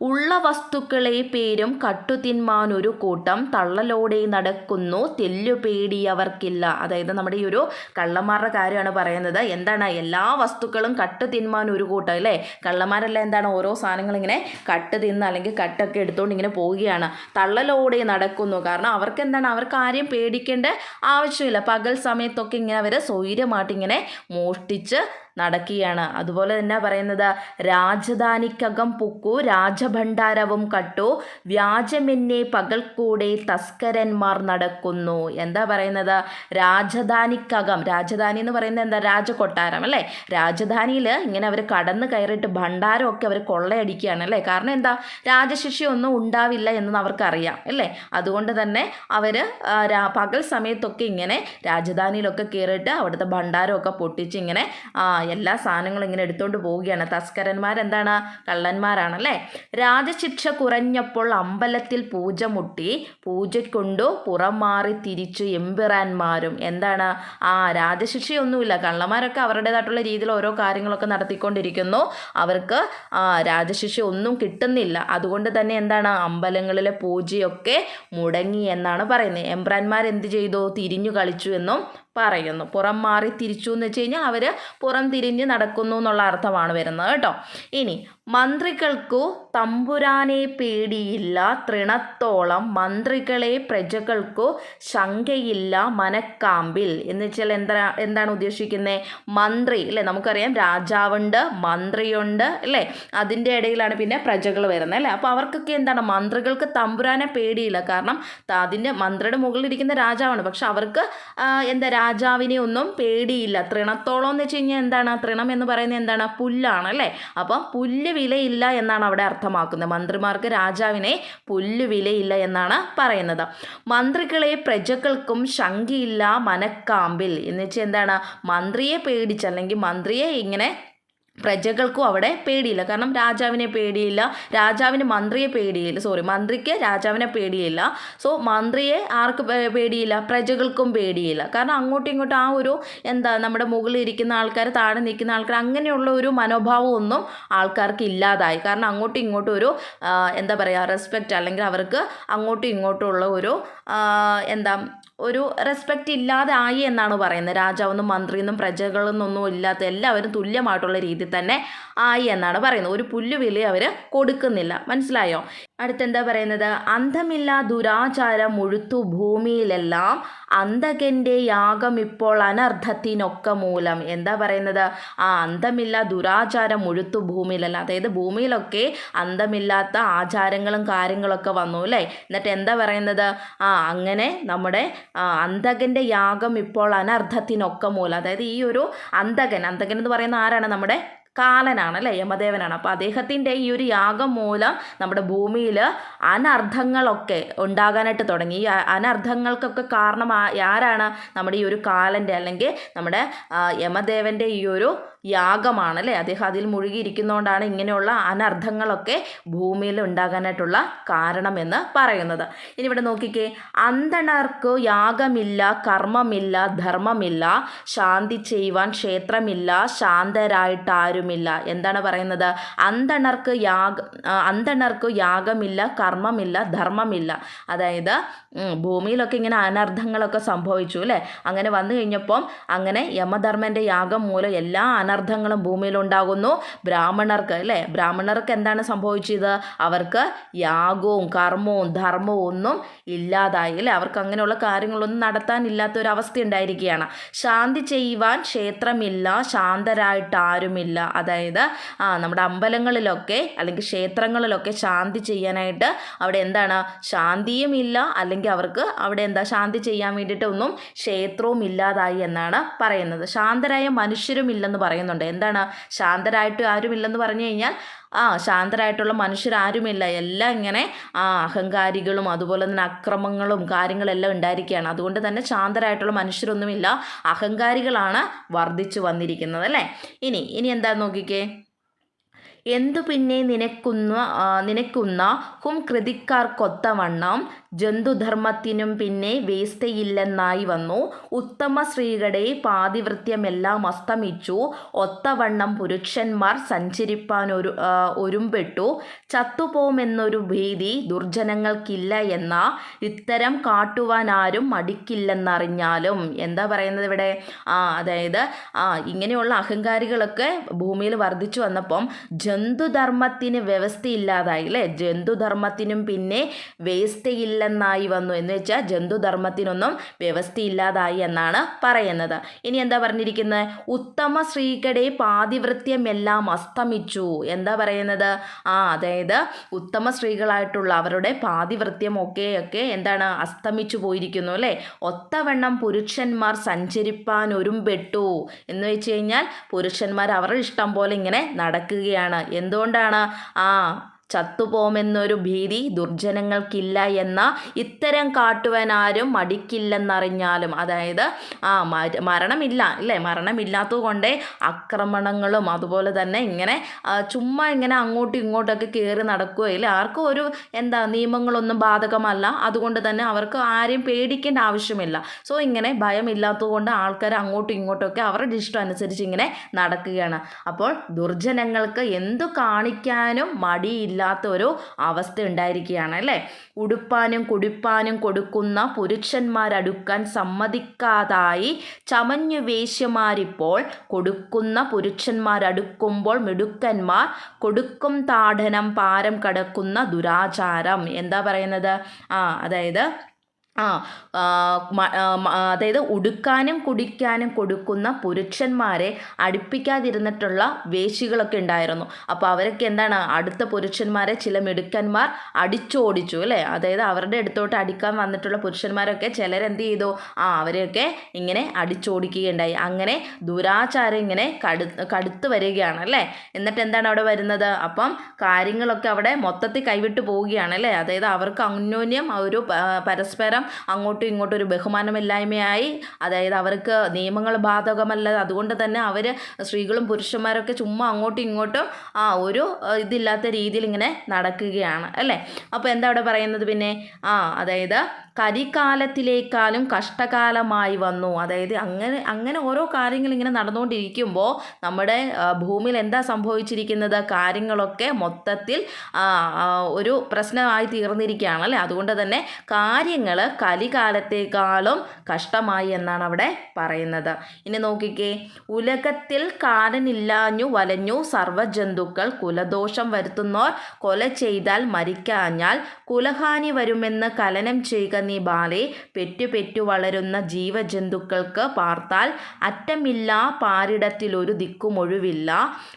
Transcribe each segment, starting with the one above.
ഉള്ള വസ്തുക്കളെ പേരും കട്ടുതിന്മാനൊരു കൂട്ടം തള്ളലോടെ നടക്കുന്നു. തെല്ലു പേടിയവർക്കില്ല. അതായത് നമ്മുടെ ഈ ഒരു കള്ളന്മാരുടെ കാര്യമാണ് പറയുന്നത്. എന്താണ്? എല്ലാ വസ്തുക്കളും കട്ട് തിന്മാൻ ഒരു കൂട്ടം അല്ലേ? കള്ളന്മാരെല്ലാം എന്താണ്? ഓരോ സാധനങ്ങൾ ഇങ്ങനെ കട്ട് തിന്ന് അല്ലെങ്കിൽ കട്ടൊക്കെ എടുത്തുകൊണ്ട് ഇങ്ങനെ പോവുകയാണ്. തള്ളലോടെ നടക്കുന്നു. കാരണം അവർക്ക് എന്താണ് അവർക്ക് ആരെയും പേടിക്കേണ്ട ആവശ്യമില്ല. പകൽ സമയത്തൊക്കെ ഇങ്ങനെ അവർ സ്വൈര്യമായിട്ട് ഇങ്ങനെ മോഷ്ടിച്ച് നടക്കുകയാണ്. അതുപോലെ തന്നെ പറയുന്നത് രാജധാനിക്കകം പൊക്കു രാജഭണ്ഡാരവും കട്ടു വ്യാജമെന്നെ പകൽക്കൂടെ തസ്കരന്മാർ നടക്കുന്നു. എന്താ പറയുന്നത്? രാജധാനിക്കകം. രാജധാനി എന്ന് പറയുന്നത് എന്താ? രാജകൊട്ടാരം അല്ലേ? രാജധാനിയിൽ ഇങ്ങനെ അവർ കടന്ന് കയറിയിട്ട് ഭണ്ഡാരമൊക്കെ അവർ കൊള്ളയടിക്കുകയാണ് അല്ലേ? കാരണം എന്താ? രാജശിഷ്യൊന്നും ഉണ്ടാവില്ല എന്ന് അവർക്കറിയാം അല്ലേ? അതുകൊണ്ട് തന്നെ അവർ പകൽ സമയത്തൊക്കെ ഇങ്ങനെ രാജധാനിയിലൊക്കെ കയറിയിട്ട് അവിടുത്തെ ഭണ്ഡാരമൊക്കെ പൊട്ടിച്ച് ഇങ്ങനെ എല്ലാ സാധനങ്ങളും ഇങ്ങനെ എടുത്തുകൊണ്ട് പോവുകയാണ്. തസ്കരന്മാരെന്താണ്? കള്ളന്മാരാണല്ലേ? രാജശിക്ഷ കുറഞ്ഞപ്പോൾ അമ്പലത്തിൽ പൂജ മുട്ടി പൂജക്കൊണ്ടു പുറം മാറി തിരിച്ചു എമ്പിറാന്മാരും എന്താണ്? ആ രാജശിക്ഷയൊന്നുമില്ല. കള്ളന്മാരൊക്കെ അവരുടേതായിട്ടുള്ള രീതിയിൽ ഓരോ കാര്യങ്ങളൊക്കെ നടത്തിക്കൊണ്ടിരിക്കുന്നു. അവർക്ക് രാജശിക്ഷ ഒന്നും കിട്ടുന്നില്ല. അതുകൊണ്ട് തന്നെ എന്താണ്? അമ്പലങ്ങളിലെ പൂജയൊക്കെ മുടങ്ങി എന്നാണ് പറയുന്നത്. എംബ്രാന്മാർ എന്ത് ചെയ്തു? തിരിഞ്ഞു കളിച്ചു എന്നും പറയുന്നു. പുറം മാറി തിരിച്ചു എന്ന് വെച്ച് കഴിഞ്ഞാൽ അവർ പുറം തിരിഞ്ഞ് നടക്കുന്നു എന്നുള്ള അർത്ഥമാണ് വരുന്നത് കേട്ടോ. ഇനി മന്ത്രികൾക്കു തമ്പുരാനെ പേടിയില്ല തൃണത്തോളം മന്ത്രികളെ പ്രജകൾക്കു ശങ്കയില്ല മനക്കാമ്പിൽ. എന്ന് വെച്ചാൽ എന്താ എന്താണ് ഉദ്ദേശിക്കുന്നത് മന്ത്രി അല്ലേ? നമുക്കറിയാം രാജാവുണ്ട് മന്ത്രിയുണ്ട് അല്ലേ? അതിന്റെ ഇടയിലാണ് പിന്നെ പ്രജകൾ വരുന്നത് അല്ലേ? അപ്പോൾ അവർക്കൊക്കെ എന്താണ്? മന്ത്രികൾക്ക് തമ്പുരാനെ പേടിയില്ല. കാരണം അതിന്റെ മന്ത്രിയുടെ മുകളിലിരിക്കുന്ന രാജാവാണ്. പക്ഷെ അവർക്ക് എന്താ രാജാവിനെ ഒന്നും പേടിയില്ല. തൃണത്തോളം എന്ന് വെച്ച് കഴിഞ്ഞാൽ എന്താണ്? തൃണം എന്ന് പറയുന്നത് എന്താണ്? പുല്ലാണ് അല്ലേ? അപ്പം പുല്ല് വിലയില്ല എന്നാണ് അവിടെ അർത്ഥമാക്കുന്നത്. മന്ത്രിമാർക്ക് രാജാവിനെ പുല്ല് വിലയില്ല എന്നാണ് പറയുന്നത്. മന്ത്രികളെ പ്രജകൾക്കും ശങ്കിയില്ല മനക്കാമ്പിൽ. എന്ന് വെച്ചാൽ എന്താണ്? മന്ത്രിയെ പേടിച്ച് അല്ലെങ്കിൽ മന്ത്രിയെ ഇങ്ങനെ പ്രജകൾക്കും അവിടെ പേടിയില്ല. കാരണം രാജാവിനെ പേടിയില്ല. രാജാവിന് മന്ത്രിയെ പേടിയില്ല. സോറി മന്ത്രിക്ക് രാജാവിനെ പേടിയില്ല. സോ മന്ത്രിയെ ആർക്ക് പേടിയില്ല? പ്രജകൾക്കും പേടിയില്ല. കാരണം അങ്ങോട്ടും ഇങ്ങോട്ടും ആ ഒരു എന്താ നമ്മുടെ മുകളിൽ ഇരിക്കുന്ന ആൾക്കാർ താഴെ നിൽക്കുന്ന ആൾക്കാർ അങ്ങനെയുള്ള ഒരു മനോഭാവം ഒന്നും ആൾക്കാർക്ക് ഇല്ലാതായി. കാരണം അങ്ങോട്ടും ഇങ്ങോട്ടും ഒരു എന്താ പറയുക റെസ്പെക്റ്റ് അല്ലെങ്കിൽ അവർക്ക് അങ്ങോട്ടും ഇങ്ങോട്ടും ഉള്ള ഒരു എന്താ ഒരു റെസ്പെക്റ്റ് ഇല്ലാതെ ആയി എന്നാണ് പറയുന്നത്. രാജാവെന്നും മന്ത്രിയെന്നും പ്രജകളെന്നൊന്നും ഇല്ലാത്ത എല്ലാവരും തുല്യമായിട്ടുള്ള രീതിയിൽ തന്നെ ആയി എന്നാണ് പറയുന്നത്. ഒരു പുല്ലുവിലി അവർ കൊടുക്കുന്നില്ല. മനസ്സിലായോ? അടുത്തെന്താ പറയുന്നത്? അന്ധമില്ല ദുരാചാരം മുഴുത്തു ഭൂമിയിലെല്ലാം അന്ധകന്റെ യാഗം ഇപ്പോൾ അനർത്ഥത്തിനൊക്കെ മൂലം. എന്താ പറയുന്നത്? ആ അന്തമില്ല ദുരാചാരം മുഴുത്തു ഭൂമിയിലെല്ലാം അതായത് ഭൂമിയിലൊക്കെ അന്ധമില്ലാത്ത ആചാരങ്ങളും കാര്യങ്ങളൊക്കെ വന്നു അല്ലേ? എന്നിട്ട് എന്താ പറയുന്നത്? ആ അങ്ങനെ നമ്മുടെ അന്തകന്റെ യാഗം ഇപ്പോൾ അനർത്ഥത്തിനൊക്കെ മൂലം. അതായത് ഈ ഒരു അന്ധകൻ അന്ധകൻ എന്ന് പറയുന്ന ആരാണ്? നമ്മുടെ കാലനാണ് അല്ലേ യമദേവനാണ്. അപ്പോൾ അദ്ദേഹത്തിന്റെ ഈ ഒരു യാഗം മൂലം നമ്മുടെ ഭൂമിയിൽ അനർത്ഥങ്ങളൊക്കെ ഉണ്ടാകാനായിട്ട് തുടങ്ങി. ഈ അനർത്ഥങ്ങൾക്കൊക്കെ കാരണം ആരാണ് നമ്മുടെ ഈ ഒരു കാലന്റെ അല്ലെങ്കിൽ നമ്മുടെ യമദേവന്റെ ഈ ഒരു യാഗമാണ് അല്ലേ അദ്ദേഹം അതിൽ മുഴുകിയിരിക്കുന്നതുകൊണ്ടാണ് ഇങ്ങനെയുള്ള അനർത്ഥങ്ങളൊക്കെ ഭൂമിയിൽ ഉണ്ടാകാനായിട്ടുള്ള കാരണമെന്ന് പറയുന്നത്. ഇനി ഇവിടെ നോക്കിക്കേ. അന്തണർക്ക് യാഗമില്ല കർമ്മമില്ല ധർമ്മമില്ല ശാന്തി ചെയ്യുവാൻ ക്ഷേത്രമില്ല ശാന്തരായിട്ടാരുമില്ല. എന്താണ് പറയുന്നത്? അന്തണർക്ക് യാഗ അന്തണർക്ക് യാഗമില്ല കർമ്മമില്ല ധർമ്മമില്ല. അതായത് ഭൂമിയിലൊക്കെ ഇങ്ങനെ അനർത്ഥങ്ങളൊക്കെ സംഭവിച്ചു അല്ലേ? അങ്ങനെ വന്നു കഴിഞ്ഞപ്പം അങ്ങനെ യമധർമ്മന്റെ യാഗം മൂലം എല്ലാ അനർത്ഥങ്ങളും ഭൂമിയിലുണ്ടാകുന്നു ബ്രാഹ്മണർക്ക് അല്ലേ? ബ്രാഹ്മണർക്ക് എന്താണ് സംഭവിച്ചത്? അവർക്ക് യാഗവും കർമ്മവും ധർമ്മവും ഒന്നും ഇല്ലാതായി അല്ലേ? അവർക്ക് അങ്ങനെയുള്ള കാര്യങ്ങളൊന്നും നടത്താനില്ലാത്ത ഒരു അവസ്ഥ ഉണ്ടായിരിക്കുകയാണ് ശാന്തി ചെയ്യുവാൻ ക്ഷേത്രമില്ല ശാന്തരായിട്ട് ആരുമില്ല. അതായത് ആ നമ്മുടെ അമ്പലങ്ങളിലൊക്കെ അല്ലെങ്കിൽ ക്ഷേത്രങ്ങളിലൊക്കെ ശാന്തി ചെയ്യാനായിട്ട് അവിടെ എന്താണ്? ശാന്തിയും ഇല്ല അല്ലെങ്കിൽ അവർക്ക് അവിടെ എന്താ ശാന്തി ചെയ്യാൻ വേണ്ടിയിട്ടൊന്നും ക്ഷേത്രവും ഇല്ലാതായി എന്നാണ് പറയുന്നത്. ശാന്തരായ മനുഷ്യരും ഇല്ലെന്ന് പറയുന്നുണ്ട്. എന്താണ്? ശാന്തരായിട്ട് ആരുമില്ലെന്ന് പറഞ്ഞു കഴിഞ്ഞാൽ ആ ശാന്തരായിട്ടുള്ള മനുഷ്യരാരുമില്ല എല്ലാം ഇങ്ങനെ ആ അഹങ്കാരികളും അതുപോലെ തന്നെ അക്രമങ്ങളും കാര്യങ്ങളെല്ലാം ഉണ്ടായിരിക്കുകയാണ്. അതുകൊണ്ട് തന്നെ ശാന്തരായിട്ടുള്ള മനുഷ്യരൊന്നുമില്ല. അഹങ്കാരികളാണ് വർദ്ധിച്ചു വന്നിരിക്കുന്നത് അല്ലേ? ഇനി ഇനി എന്താ നോക്കിക്കേ? എന്തു പിന്നെ നിനക്കുന്ന നിനക്കുന്ന? ഹും കൃതിക്കാർക്കൊത്തവണ്ണം ജന്തുധർമ്മത്തിനും പിന്നെ വേസ്തയില്ലെന്നായി വന്നു. ഉത്തമ സ്ത്രീകളുടെ പാതിവൃത്യമെല്ലാം അസ്തമിച്ചു. ഒത്തവണ്ണം പുരുഷന്മാർ സഞ്ചരിപ്പാൻ ഒരു ഒരുമ്പെട്ടു. ചത്തുപോമെന്നൊരു ഭീതി ദുർജനങ്ങൾക്കില്ല എന്ന. ഇത്തരം കാട്ടുവാൻ ആരും മടിക്കില്ലെന്നറിഞ്ഞാലും. എന്താ പറയുന്നത് ഇവിടെ? ആ അതായത് ആ ഇങ്ങനെയുള്ള അഹങ്കാരികളൊക്കെ ഭൂമിയിൽ വർദ്ധിച്ചു വന്നപ്പം ജന്തുധർമ്മത്തിന് വ്യവസ്ഥയില്ലാതായി അല്ലേ? ജന്തുധർമ്മത്തിനും പിന്നെ വ്യവസ്ഥയില്ലെന്നായി വന്നു. എന്ന് വെച്ചാൽ ജന്തുധർമ്മത്തിനൊന്നും വ്യവസ്ഥയില്ലാതായി എന്നാണ് പറയുന്നത്. ഇനി എന്താ പറഞ്ഞിരിക്കുന്നത് ഉത്തമ സ്ത്രീകടെ പാതിവൃത്യമെല്ലാം അസ്തമിച്ചു. എന്താ പറയുന്നത്? ആ അതായത് ഉത്തമ സ്ത്രീകളായിട്ടുള്ള അവരുടെ പാതിവൃത്യമൊക്കെ ഒക്കെ എന്താണ്? അസ്തമിച്ചു പോയിരിക്കുന്നു അല്ലേ? ഒത്തവണ്ണം പുരുഷന്മാർ സഞ്ചരിപ്പാൻ ഒരുമ്പെട്ടു എന്ന് വെച്ച് കഴിഞ്ഞാൽ പുരുഷന്മാർ അവരുടെ ഇഷ്ടം പോലെ ഇങ്ങനെ നടക്കുകയാണ്. എന്തുകൊണ്ടാണ്? ആ ചത്തുപോമെന്നൊരു ഭീതി ദുർജനങ്ങൾക്കില്ല എന്ന ഇത്തരം കാട്ടുവനാരും മടിക്കില്ലെന്നറിഞ്ഞാലും അതായത് ആ മര- മരണമില്ല അല്ലേ? മരണമില്ലാത്തതുകൊണ്ടേ ആക്രമണങ്ങളും അതുപോലെ തന്നെ ഇങ്ങനെ ചുമ്മാ ഇങ്ങനെ അങ്ങോട്ടും ഇങ്ങോട്ടൊക്കെ കയറി നടക്കുകയില്ല ആർക്കും ഒരു എന്താ നിയമങ്ങളൊന്നും ബാധകമല്ല. അതുകൊണ്ട് തന്നെ അവർക്ക് ആരെയും പേടിക്കേണ്ട ആവശ്യമില്ല. സോ ഇങ്ങനെ ഭയമില്ലാത്തതുകൊണ്ട് ആൾക്കാർ അങ്ങോട്ടും ഇങ്ങോട്ടൊക്കെ അവരുടെ ഇഷ്ടം അനുസരിച്ച് ഇങ്ങനെ നടക്കുകയാണ്. അപ്പോൾ ദുർജനങ്ങൾക്ക് എന്തു കാണിക്കാനും മടിയില്ലാത്ത ഒരു അവസ്ഥ ഉണ്ടായിരിക്കുകയാണ് അല്ലേ? ഉടുപ്പാനും കുടുപ്പാനും കൊടുക്കുന്ന പുരുഷന്മാരടുക്കാൻ സമ്മതിക്കാതായി ചമഞ്ഞു വേശ്യമാരിപ്പോൾ കൊടുക്കുന്ന പുരുഷന്മാരടുക്കുമ്പോൾ മിടുക്കന്മാർ കൊടുക്കും താടനം പാരം കടക്കുന്ന ദുരാചാരം. എന്താ പറയുന്നത്? ആ അതായത് ആ അതായത് ഉടുക്കാനും കുടിക്കാനും കൊടുക്കുന്ന പുരുഷന്മാരെ അടുപ്പിക്കാതിരുന്നിട്ടുള്ള വേശികളൊക്കെ ഉണ്ടായിരുന്നു. അപ്പോൾ അവരൊക്കെ എന്താണ് അടുത്ത പുരുഷന്മാരെ ചില മിടുക്കന്മാർ അടിച്ചോടിച്ചു അല്ലേ? അതായത് അവരുടെ അടുത്തോട്ട് അടിക്കാൻ വന്നിട്ടുള്ള പുരുഷന്മാരൊക്കെ ചിലരെന്ത് ചെയ്തു? ആ അവരെയൊക്കെ ഇങ്ങനെ അടിച്ചോടിക്കുകയുണ്ടായി. അങ്ങനെ ദുരാചാരം ഇങ്ങനെ കടു കടുത്ത് വരികയാണ് അല്ലേ? എന്നിട്ട് എന്താണ് അവിടെ വരുന്നത്? അപ്പം കാര്യങ്ങളൊക്കെ അവിടെ മൊത്തത്തിൽ കൈവിട്ട് പോവുകയാണ് അല്ലേ? അതായത് അവർക്ക് അന്യോന്യം ഒരു പരസ്പരം അങ്ങോട്ടും ഇങ്ങോട്ടും ഒരു ബഹുമാനമില്ലായ്മയായി. അതായത് അവർക്ക് നിയമങ്ങൾ ബാധകമല്ല. അതുകൊണ്ട് തന്നെ അവർ സ്ത്രീകളും പുരുഷന്മാരൊക്കെ ചുമ്മാ അങ്ങോട്ടും ഇങ്ങോട്ടും ആ ഒരു ഇതില്ലാത്ത രീതിയിൽ ഇങ്ങനെ നടക്കുകയാണ്. അല്ലേ? അപ്പോൾ എന്താ അവിടെ പറയുന്നത് പിന്നെ? ആ അതായത് കരിക്കാലത്തിലേക്കാളും കഷ്ടകാലമായി വന്നു. അതായത് അങ്ങനെ അങ്ങനെ ഓരോ കാര്യങ്ങൾ ഇങ്ങനെ നടന്നുകൊണ്ടിരിക്കുമ്പോൾ നമ്മുടെ ഭൂമിയിൽ എന്താ സംഭവിച്ചിരിക്കുന്നത്? കാര്യങ്ങളൊക്കെ മൊത്തത്തിൽ ഒരു പ്രശ്നമായി തീർന്നിരിക്കുകയാണ് അല്ലേ? അതുകൊണ്ട് തന്നെ കാര്യങ്ങൾ കലികാലത്തേക്കാളും കഷ്ടമായി എന്നാണ് അവിടെ പറയുന്നത്. ഇനി നോക്കിക്കേ. ഉലകത്തിൽ കാലനില്ലാഞ്ഞു വലഞ്ഞു സർവജന്തുക്കൾ കുലദോഷം വരുത്തുന്നോർ കൊല ചെയ്താൽ മരിക്കാഞ്ഞാൽ കുലഹാനി വരുമെന്ന് കലനം ചെയ്യുക നീ ബാലെ പെറ്റു പെറ്റു വളരുന്ന ജീവജന്തുക്കൾക്ക് പാർത്താൽ അറ്റമില്ല പാരിടത്തിലൊരു ദിക്കുമൊഴിവില്ല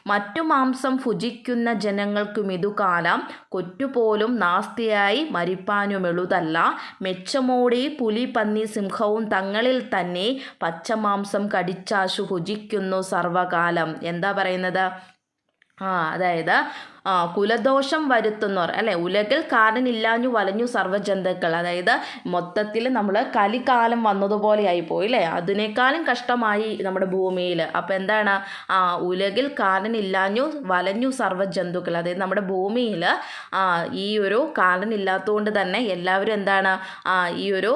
മറ്റു മാംസം ഭുജിക്കുന്ന ജനങ്ങൾക്കും ഇതുകാലം കൊറ്റുപോലും നാസ്തിയായി മരിപ്പാനുമെളുതല്ല മെച്ചമോടി പുലി പന്നി സിംഹവും തങ്ങളിൽ തന്നെ പച്ചമാംസം കടിച്ചാശു ഭുജിക്കുന്നു സർവകാലം. എന്താ പറയുന്നത്? ആ അതായത് കുലദോഷം വരുത്തുന്നവർ അല്ലെ? ഉലകിൽ കാരനില്ലാഞ്ഞു വലഞ്ഞു സർവജന്തുക്കൾ. അതായത് മൊത്തത്തിൽ നമ്മൾ കലിക്കാലം വന്നതുപോലെ ആയിപ്പോയി അല്ലേ? അതിനേക്കാളും കഷ്ടമായി നമ്മുടെ ഭൂമിയിൽ അപ്പോൾ എന്താണ്? ആ ഉലകിൽ കാലനില്ലാഞ്ഞു വലഞ്ഞു സർവജന്തുക്കൾ. അതായത് നമ്മുടെ ഭൂമിയിൽ ഈ ഒരു കാലനില്ലാത്തതുകൊണ്ട് തന്നെ എല്ലാവരും എന്താണ്? ഈ ഒരു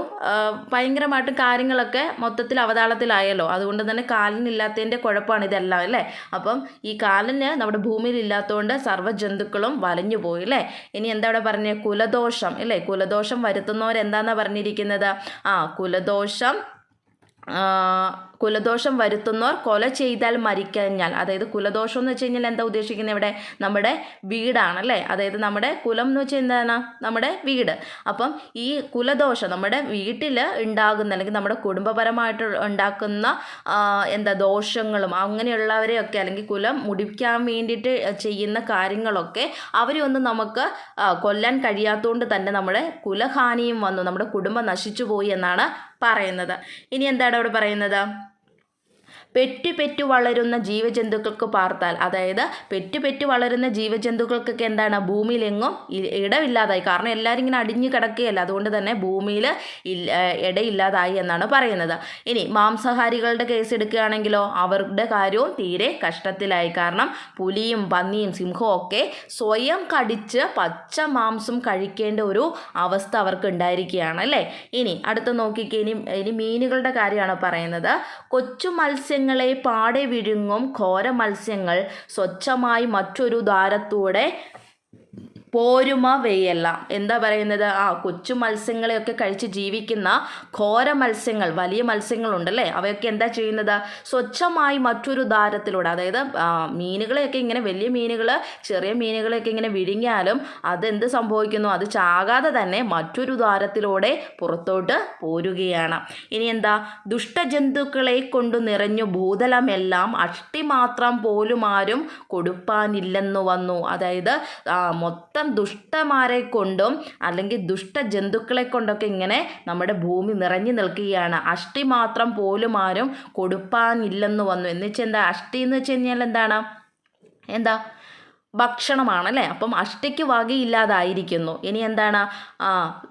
ഭയങ്കരമായിട്ട് കാര്യങ്ങളൊക്കെ മൊത്തത്തിൽ അവതാളത്തിലായല്ലോ. അതുകൊണ്ട് തന്നെ കാലനില്ലാത്തതിന്റെ കുഴപ്പമാണ് ഇതെല്ലാം അല്ലേ? അപ്പം ഈ കാലന് നമ്മുടെ ഭൂമിയിൽ ഇല്ലാത്തതുകൊണ്ട് സർവജന്തുക്കളും വലഞ്ഞു പോയി അല്ലേ? ഇനി എന്താ അവിടെ പറഞ്ഞത് കുലദോഷം അല്ലേ കുലദോഷം വരുത്തുന്നവരെന്താന്നാണ് പറഞ്ഞിരിക്കുന്നത്? ആ കുലദോഷം കുലദോഷം വരുത്തുന്നവർ കൊല ചെയ്താൽ മരിക്കഴിഞ്ഞാൽ അതായത് കുലദോഷം എന്ന് വെച്ച് കഴിഞ്ഞാൽ എന്താ ഉദ്ദേശിക്കുന്നത് ഇവിടെ? നമ്മുടെ വീടാണ് അല്ലേ? അതായത് നമ്മുടെ കുലം എന്ന് വെച്ചാൽ എന്താണ് നമ്മുടെ വീട്. അപ്പം ഈ കുലദോഷം നമ്മുടെ വീട്ടിൽ ഉണ്ടാകുന്ന അല്ലെങ്കിൽ നമ്മുടെ കുടുംബപരമായിട്ട് ഉണ്ടാക്കുന്ന എന്താ ദോഷങ്ങളും അങ്ങനെയുള്ളവരെയൊക്കെ അല്ലെങ്കിൽ കുലം മുടിക്കാൻ വേണ്ടിയിട്ട് ചെയ്യുന്ന കാര്യങ്ങളൊക്കെ അവരെയൊന്നും നമുക്ക് കൊല്ലാൻ കഴിയാത്തതുകൊണ്ട് തന്നെ നമ്മുടെ കുലഹാനിയും വന്നു നമ്മുടെ കുടുംബം നശിച്ചു പോയി എന്നാണ് പറയുന്നത്. ഇനി എന്താണ് അവിടെ പറയുന്നത്? പെറ്റു പെറ്റു വളരുന്ന ജീവജന്തുക്കൾക്ക് പാർത്താൽ അതായത് പെറ്റു പെറ്റു വളരുന്ന ജീവജന്തുക്കൾക്കൊക്കെ എന്താണ്? ഭൂമിയിലെങ്ങും ഇടമില്ലാതായി കാരണം എല്ലാവരും ഇങ്ങനെ അടിഞ്ഞു കിടക്കുകയല്ല? അതുകൊണ്ട് തന്നെ ഭൂമിയിൽ ഇടയില്ലാതായി എന്നാണ് പറയുന്നത്. ഇനി മാംസഹാരികളുടെ കേസ് എടുക്കുകയാണെങ്കിലോ അവരുടെ കാര്യവും തീരെ കഷ്ടത്തിലായി. കാരണം പുലിയും പന്നിയും സിംഹവും ഒക്കെ സ്വയം കടിച്ച് പച്ച മാംസം കഴിക്കേണ്ട ഒരു അവസ്ഥ അവർക്ക് ഉണ്ടായിരിക്കുകയാണ് അല്ലേ? ഇനി അടുത്ത് നോക്കിക്കേ ഇനി ഇനി മീനുകളുടെ കാര്യമാണ് പറയുന്നത്. കൊച്ചു മത്സ്യങ്ങളെ പാടെ വിഴുങ്ങും ഘോര മത്സ്യങ്ങൾ സ്വച്ഛമായി മറ്റൊരു ദ്വാരത്തൂടെ പോരുമവയല്ല എന്താ പറയുന്നത്? ആ കൊച്ചു മത്സ്യങ്ങളെയൊക്കെ കഴിച്ച് ജീവിക്കുന്ന ഘോര മത്സ്യങ്ങൾ വലിയ മത്സ്യങ്ങളുണ്ടല്ലേ? അവയൊക്കെ എന്താ ചെയ്യുന്നത്? സ്വച്ഛമായി മറ്റൊരു ദാരത്തിലൂടെ അതായത് മീനുകളെയൊക്കെ ഇങ്ങനെ വലിയ മീനുകൾ ചെറിയ മീനുകളെയൊക്കെ ഇങ്ങനെ വിഴുങ്ങിയാലും അതെന്ത് സംഭവിക്കുന്നു? അത് ചാകാതെ തന്നെ മറ്റൊരു ദ്വാരത്തിലൂടെ പുറത്തോട്ട് പോരുകയാണ്. ഇനി എന്താ? ദുഷ്ടജന്തുക്കളെ കൊണ്ടു നിറഞ്ഞു ഭൂതലമെല്ലാം അഷ്ടി മാത്രം പോലും ആരും കൊടുപ്പാനില്ലെന്നു വന്നു. അതായത് ആ, മൊത്തം ദുഷ്ടമാരെ കൊണ്ടും അല്ലെങ്കിൽ ദുഷ്ട ജന്തുക്കളെ കൊണ്ടൊക്കെ ഇങ്ങനെ നമ്മുടെ ഭൂമി നിറഞ്ഞു നിൽക്കുകയാണ്. അഷ്ടി മാത്രം പോലും ആരും കൊടുപ്പാനില്ലെന്ന് വന്നു. എന്ന് വെച്ചാൽ എന്താ? അഷ്ടി എന്ന് വെച്ച് കഴിഞ്ഞാൽ എന്താണ്? എന്താ? ഭക്ഷണമാണല്ലേ അപ്പം അഷ്ടിക്ക് വകയില്ലാതായിരിക്കുന്നു. ഇനി എന്താണ്?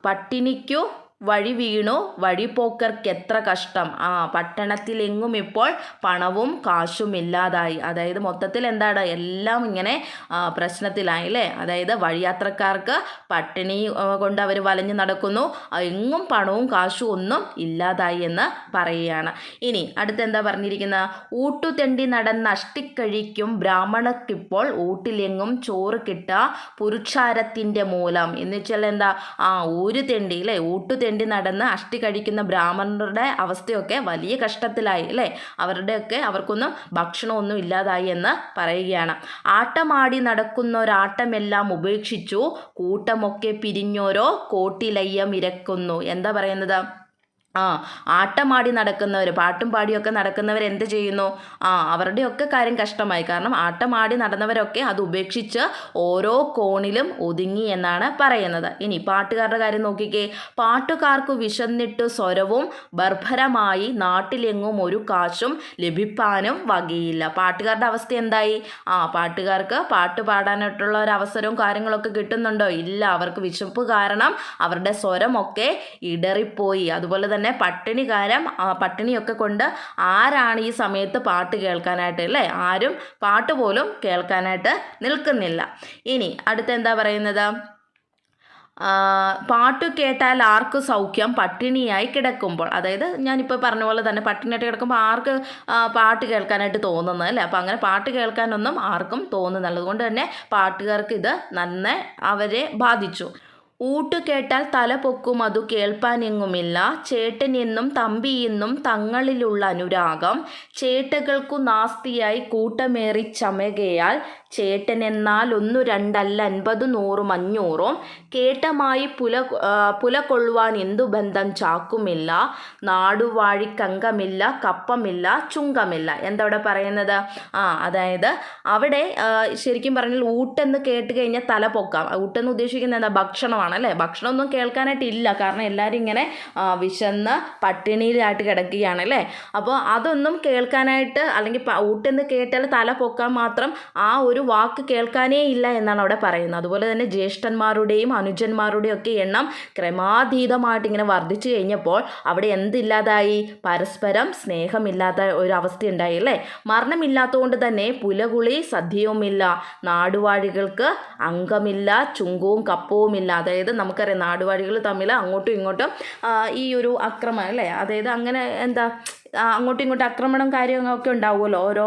പട്ടിണിക്കു വഴി വീണു. വഴിപോക്കർക്ക് എത്ര കഷ്ടം. ആ പട്ടണത്തിലെങ്ങും ഇപ്പോൾ പണവും കാശും ഇല്ലാതായി. അതായത് മൊത്തത്തിൽ എന്താണ്? എല്ലാം ഇങ്ങനെ പ്രശ്നത്തിലായി അല്ലേ? അതായത് വഴിയാത്രക്കാർക്ക് പട്ടിണി കൊണ്ട് അവർ വലഞ്ഞു നടക്കുന്നു. എങ്ങും പണവും കാശും ഒന്നും ഇല്ലാതായി എന്ന് പറയുകയാണ്. ഇനി അടുത്ത് എന്താ പറഞ്ഞിരിക്കുന്നത് ഊട്ടുതെണ്ടി നടന്ന് അഷ്ടിക്കഴിക്കും ബ്രാഹ്മണർക്കിപ്പോൾ ഊട്ടിലെങ്ങും ചോറ് കിട്ടുക പുരുഷാരത്തിന്റെ മൂലം. എന്ന് വെച്ചാൽ എന്താ? ആ ഊരുതെണ്ടി അല്ലേ? ഊട്ടുതെണ്ടി നടന്ന് അഷ്ടി കഴിക്കുന്ന ബ്രാഹ്മണരുടെ അവസ്ഥയൊക്കെ വലിയ കഷ്ടത്തിലായി അല്ലേ? അവരുടെയൊക്കെ അവർക്കൊന്നും ഭക്ഷണമൊന്നും ഇല്ലാതായി എന്ന് പറയുകയാണ്. ആട്ടമാടി നടക്കുന്നൊരാട്ടമെല്ലാം ഉപേക്ഷിച്ചു കൂട്ടമൊക്കെ പിരിഞ്ഞോരോ കോട്ടിലയ്യം ഇരക്കുന്നു. എന്താ പറയുന്നത്? ആ ആട്ടമാടി നടക്കുന്നവർ പാട്ടും പാടിയൊക്കെ നടക്കുന്നവർ എന്ത് ചെയ്യുന്നു? ആ അവരുടെയൊക്കെ കാര്യം കഷ്ടമായി. കാരണം ആട്ടമാടി നടന്നവരൊക്കെ അത് ഉപേക്ഷിച്ച് ഓരോ കോണിലും ഒതുങ്ങി എന്നാണ് പറയുന്നത്. ഇനി പാട്ടുകാരുടെ കാര്യം നോക്കിക്കേ. പാട്ടുകാർക്ക് വിശന്നിട്ട് സ്വരവും ബർഭരമായി നാട്ടിലെങ്ങും ഒരു കാശും ലഭിപ്പാനും വകയില്ല. പാട്ടുകാരുടെ അവസ്ഥ എന്തായി? ആ പാട്ടുകാർക്ക് പാട്ട് പാടാനായിട്ടുള്ള ഒരു അവസരവും കാര്യങ്ങളൊക്കെ കിട്ടുന്നുണ്ടോ? ഇല്ല അവർക്ക് വിശപ്പ് കാരണം അവരുടെ സ്വരമൊക്കെ ഇടറിപ്പോയി. അതുപോലെ തന്നെ പട്ടിണി കാരം പട്ടിണിയൊക്കെ കൊണ്ട് ആരാണ് ഈ സമയത്ത് പാട്ട് കേൾക്കാനായിട്ട് അല്ലേ? ആരും പാട്ട് പോലും കേൾക്കാനായിട്ട് നിൽക്കുന്നില്ല. ഇനി അടുത്ത എന്താ പറയുന്നത്? പാട്ട് കേട്ടാൽ ആർക്ക് സൗഖ്യം? പട്ടിണിയായി കിടക്കുമ്പോൾ. അതായത് ഞാനിപ്പോൾ പറഞ്ഞ പോലെ തന്നെ പട്ടിണിയായിട്ട് കിടക്കുമ്പോൾ ആർക്ക് പാട്ട് കേൾക്കാനായിട്ട് തോന്നുന്നത് അല്ലേ? അപ്പോൾ അങ്ങനെ പാട്ട് കേൾക്കാനൊന്നും ആർക്കും തോന്നുന്നില്ല. അതുകൊണ്ട് തന്നെ പാട്ടുകാർക്ക് ഇത് നന്നെ അവരെ ബാധിച്ചു. ഊട്ട് കേട്ടാൽ തല പൊക്കും അതു കേൾപ്പാനെങ്ങുമില്ല. ചേട്ടനെന്നും തമ്പിയെന്നും തങ്ങളിലുള്ള അനുരാഗം. ചേട്ടകൾക്കു നാസ്തിയായി കൂട്ടമേറി ചമകയാൽ ചേട്ടനെന്നാൽ ഒന്നു രണ്ടല്ല അൻപത് നൂറും അഞ്ഞൂറും. കേട്ടമായി പുല പുല കൊള്ളുവാൻ എന്തു ബന്ധം ചാക്കുമില്ല. നാടുവാഴിക്കങ്കമില്ല കപ്പമില്ല ചുങ്കമില്ല. എന്താ അവിടെ പറയുന്നത്? ആ അതായത് അവിടെ ശരിക്കും പറഞ്ഞാൽ ഊട്ടെന്ന് കേട്ട് കഴിഞ്ഞാൽ തല പൊക്കാം. ഊട്ടെന്ന് ഉദ്ദേശിക്കുന്നത് എന്താ? ഭക്ഷണമാണ്. അല്ലേ ഭക്ഷണമൊന്നും കേൾക്കാനായിട്ടില്ല. കാരണം എല്ലാവരും ഇങ്ങനെ വിശന്ന് പട്ടിണിയിലായിട്ട് കിടക്കുകയാണ് അല്ലേ? അപ്പോൾ അതൊന്നും കേൾക്കാനായിട്ട് അല്ലെങ്കിൽ ഊട്ടെന്ന് കേട്ടാൽ തല പൊക്കാൻ മാത്രം ആ ഒരു വാക്ക് കേൾക്കാനേ ഇല്ല എന്നാണ് അവിടെ പറയുന്നത്. അതുപോലെ തന്നെ ജ്യേഷ്ഠന്മാരുടെയും അനുജന്മാരുടെയും ഒക്കെ എണ്ണം ക്രമാതീതമായിട്ട് ഇങ്ങനെ വർദ്ധിച്ചു കഴിഞ്ഞപ്പോൾ അവിടെ എന്തില്ലാതായി? പരസ്പരം സ്നേഹമില്ലാത്ത ഒരു അവസ്ഥ ഉണ്ടായി അല്ലേ? മരണമില്ലാത്തതുകൊണ്ട് തന്നെ പുലകുളി സദ്യയുമില്ല. നാടുവാഴികൾക്ക് അംഗമില്ല ചുങ്കവും കപ്പവുമില്ല. അതായത് നമുക്കറിയാം നാടുവാഴികൾ തമ്മിൽ അങ്ങോട്ടും ഇങ്ങോട്ടും ഈ ഒരു അക്രമം അല്ലേ? അതായത് അങ്ങനെ എന്താ അങ്ങോട്ടും ഇങ്ങോട്ടും ആക്രമണം കാര്യങ്ങളൊക്കെ ഉണ്ടാവുമല്ലോ ഓരോ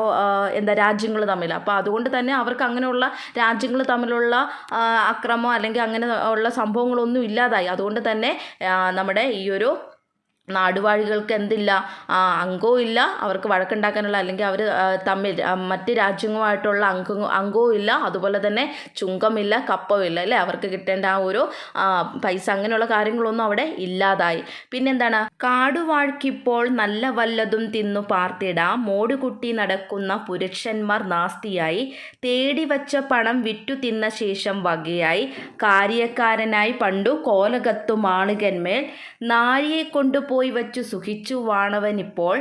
എന്താ രാജ്യങ്ങൾ തമ്മിൽ. അപ്പോൾ അതുകൊണ്ട് തന്നെ അവർക്ക് അങ്ങനെയുള്ള രാജ്യങ്ങൾ തമ്മിലുള്ള അക്രമം അല്ലെങ്കിൽ അങ്ങനെ ഉള്ള സംഭവങ്ങളൊന്നും ഇല്ലാതായി. അതുകൊണ്ട് തന്നെ നമ്മുടെ ഈ ഒരു നാടുവാഴികൾക്ക് എന്തില്ല അംഗവും ഇല്ല അവർക്ക് വഴക്കുണ്ടാക്കാനുള്ള അല്ലെങ്കിൽ അവർ തമ്മിൽ മറ്റ് രാജ്യങ്ങളുമായിട്ടുള്ള അംഗ അംഗവും ഇല്ല അതുപോലെ തന്നെ ചുങ്കമില്ല കപ്പവും ഇല്ല അല്ലേ? അവർക്ക് കിട്ടേണ്ട ആ ഒരു പൈസ അങ്ങനെയുള്ള കാര്യങ്ങളൊന്നും അവിടെ ഇല്ലാതായി. പിന്നെന്താണ്? കാടുവാഴ്ക്കിപ്പോൾ നല്ല വല്ലതും തിന്നു പാർത്തിട. മോടുകുട്ടി നടക്കുന്ന പുരുഷന്മാർ നാസ്തിയായി. തേടി വച്ച പണം വിറ്റു തിന്ന ശേഷം വകയായി. കാര്യക്കാരനായി പണ്ടു കോലകത്തു മാളികന്മേൽ നാരിയെ കൊണ്ടുപോയി പോയി വച്ചു സുഖിച്ചു വാണവനിപ്പോൾ